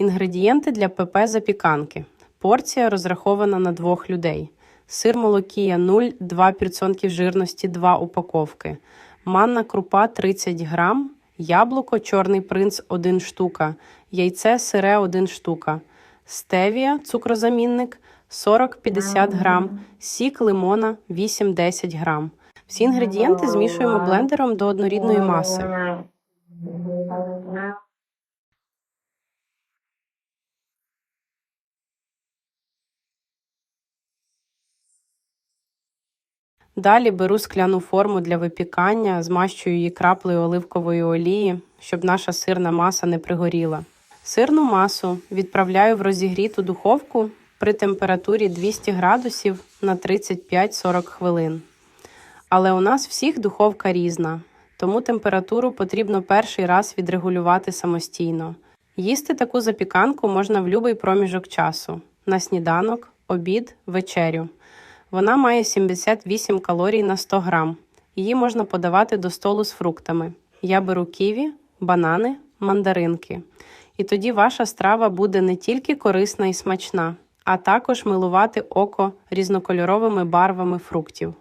Інгредієнти для ПП запіканки. Порція розрахована на двох людей. Сир молокія 0,2% жирності 2 упаковки. Манна крупа 30 грам. Яблуко чорний принц 1 штука. Яйце сире 1 штука. Стевія цукрозамінник 40-50 грам. Сік лимона 8-10 грам. Всі інгредієнти змішуємо блендером до однорідної маси. Далі беру скляну форму для випікання, змащую її краплею оливкової олії, щоб наша сирна маса не пригоріла. Сирну масу відправляю в розігріту духовку при температурі 200 градусів на 35-40 хвилин. Але у нас всіх духовка різна, тому температуру потрібно перший раз відрегулювати самостійно. Їсти таку запіканку можна в будь-який проміжок часу на сніданок, обід, вечерю. Вона має 78 калорій на 100 грам. Її можна подавати до столу з фруктами. Я беру ківі, банани, мандаринки. І тоді ваша страва буде не тільки корисна і смачна, а також милувати око різнокольоровими барвами фруктів.